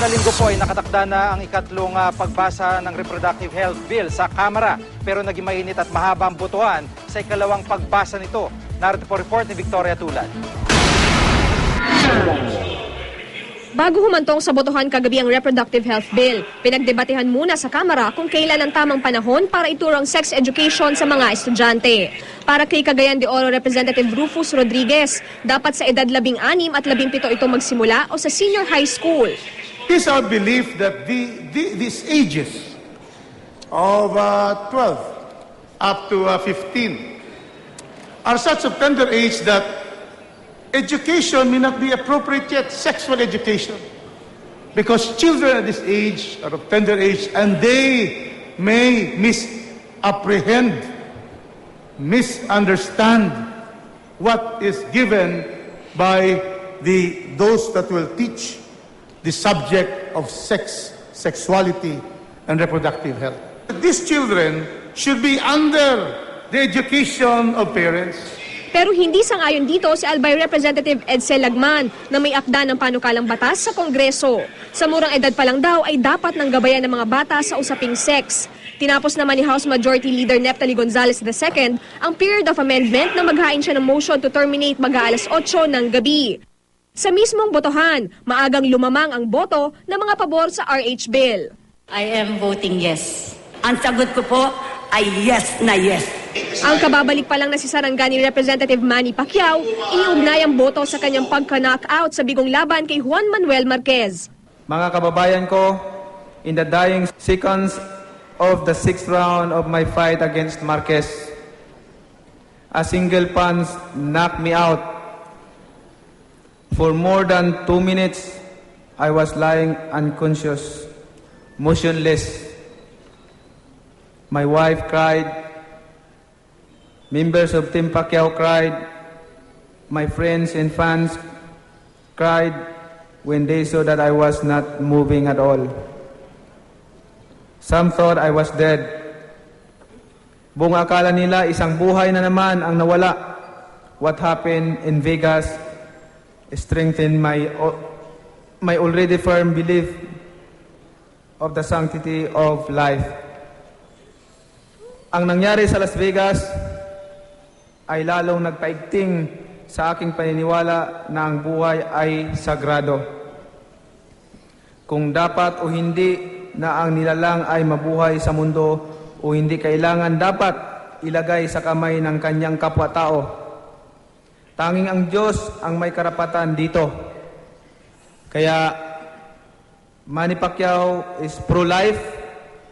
na linggo po ay nakatakda na ang ikatlong ah, pagbasa ng Reproductive Health Bill sa Kamara. Pero naging mainit at mahaba ang botohan sa ikalawang pagbasa nito. Narito po report ni Victoria Tulad. Bago humantong sa botohan kagabi ang Reproductive Health Bill, pinagdebatehan muna sa Kamara kung kailan ang tamang panahon para ituro ang sex education sa mga estudyante. Para kay Cagayan de Oro Representative Rufus Rodriguez, dapat sa edad 16 at 17 ito magsimula o sa senior high school. It is our belief that the, the, these ages of uh, 12 up to uh, 15 are such a tender age that education may not be appropriate yet, sexual education. Because children at this age are of tender age and they may misapprehend, misunderstand what is given by the, those that will teach the subject of sex, sexuality, and reproductive health. These children should be under the education of parents. Pero hindi sang-ayon dito si Albay Representative Edsel Lagman na may akda ng panukalang batas sa Kongreso. Sa murang edad pa lang daw ay dapat nang gabayan ng mga bata sa usaping sex. Tinapos naman ni House Majority Leader Neftali Gonzales II ang period of amendment na maghain siya ng motion to terminate mag-aalas 8 ng gabi. Sa mismong botohan, maagang lumamang ang boto ng mga pabor sa RH Bill. I am voting yes. Ang sagot ko po ay yes na yes. Ang kababalik pa lang na si Sarangani Representative Manny Pacquiao, iniugnay ang boto sa kanyang pagka-knockout sa bigong laban kay Juan Manuel Marquez. Mga kababayan ko, in the dying seconds of the sixth round of my fight against Marquez, a single punch knocked me out. For more than two minutes, I was lying unconscious, motionless. My wife cried. Members of Team Pacquiao cried. My friends and fans cried when they saw that I was not moving at all. Some thought I was dead. Buong akala nila isang buhay na naman ang nawala. What happened in Vegas strengthened my, my already firm belief of the sanctity of life. Ang nangyari sa Las Vegas ay lalong nagpaigting sa aking paniniwala na ang buhay ay sagrado. Kung dapat o hindi na ang nilalang ay mabuhay sa mundo o hindi kailangan dapat ilagay sa kamay ng kanyang kapwa-tao. Tanging ang Diyos ang may karapatan dito. Kaya Manny Pacquiao is pro-life.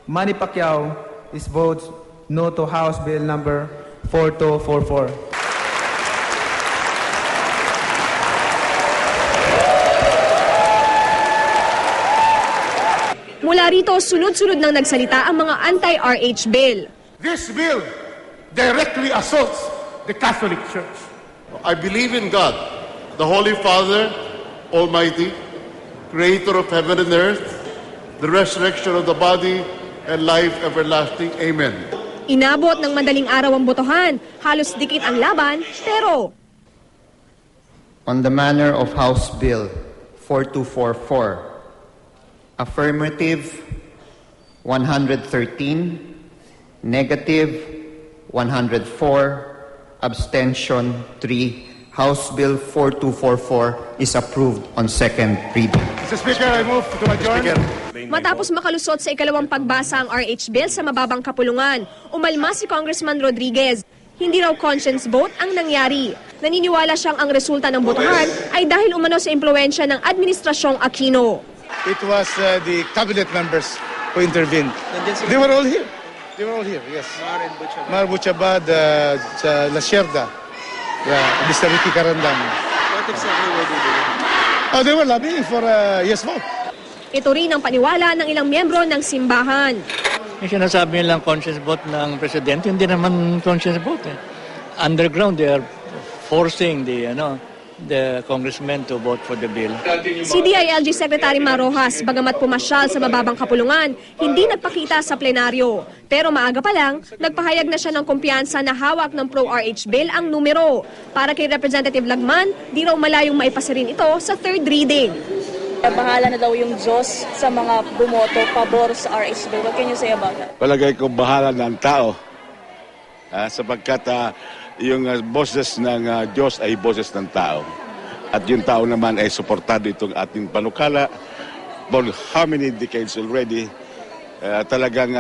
Manny Pacquiao is votes no to House Bill number 4244. Mula rito, sunod-sunod nang nagsalita ang mga anti-RH bill. This bill directly assaults the Catholic Church. I believe in God, the Holy Father, Almighty, Creator of heaven and earth, the resurrection of the body, and life everlasting. Amen. Inabot ng madaling araw ang botohan, halos dikit ang laban, pero On the manner of House Bill 4244, affirmative 113, negative 104, abstention 3. House Bill 4244 is approved on second reading. Mr. Speaker, I move to adjourn. matapos makalusot sa ikalawang pagbasa ang RH bill sa mababang kapulungan, umalma si Congressman Rodriguez. Hindi raw conscience vote ang nangyari. Naniniwala siyang ang resulta ng botohan ay dahil umano sa impluensya ng Administrasyong Aquino. It was uh, the cabinet members who intervened. They were all here. They were all here, yes. Mar Butchabad, uh, sa La Sierda. Yeah, Mr. Ricky Carandang. What exactly were they doing? Oh, they were lobbying for a yes vote. Ito rin ang paniwala ng ilang miyembro ng simbahan. Yung sinasabi nilang conscience vote ng presidente, hindi naman conscience vote. Eh. Underground, they are forcing the, ano, the congressmen to vote for the bill. Si DILG Secretary Marojas, bagamat pumasyal sa mababang kapulungan, hindi nagpakita sa plenaryo. Pero maaga pa lang, nagpahayag na siya ng kumpiyansa na hawak ng pro-RH bill ang numero. Para kay Representative Lagman, di raw malayong maipasirin ito sa third reading. Bahala na daw yung Diyos sa mga bumoto pabor sa RH bill. What can you say about that? palagay ko bahala ng tao Ah, sapagkat ah, yung ah, boses ng ah, Diyos ay boses ng tao. At yung tao naman ay suportado itong ating panukala. For how many decades already. Ah, talagang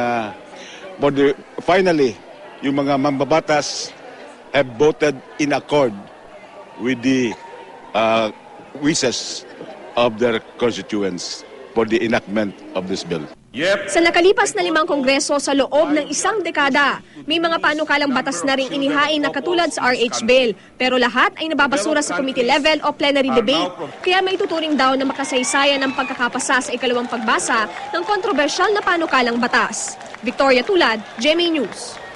for the- finally yung mga mambabatas have voted in accord with the uh, wishes of their constituents for the enactment of this bill. Sa nakalipas na limang kongreso sa loob ng isang dekada, may mga panukalang batas na ring inihain na katulad sa RH Bill. Pero lahat ay nababasura sa committee level o plenary debate. Kaya may tuturing daw na makasaysayan ng pagkakapasa sa ikalawang pagbasa ng kontrobersyal na panukalang batas. Victoria Tulad, GMA News.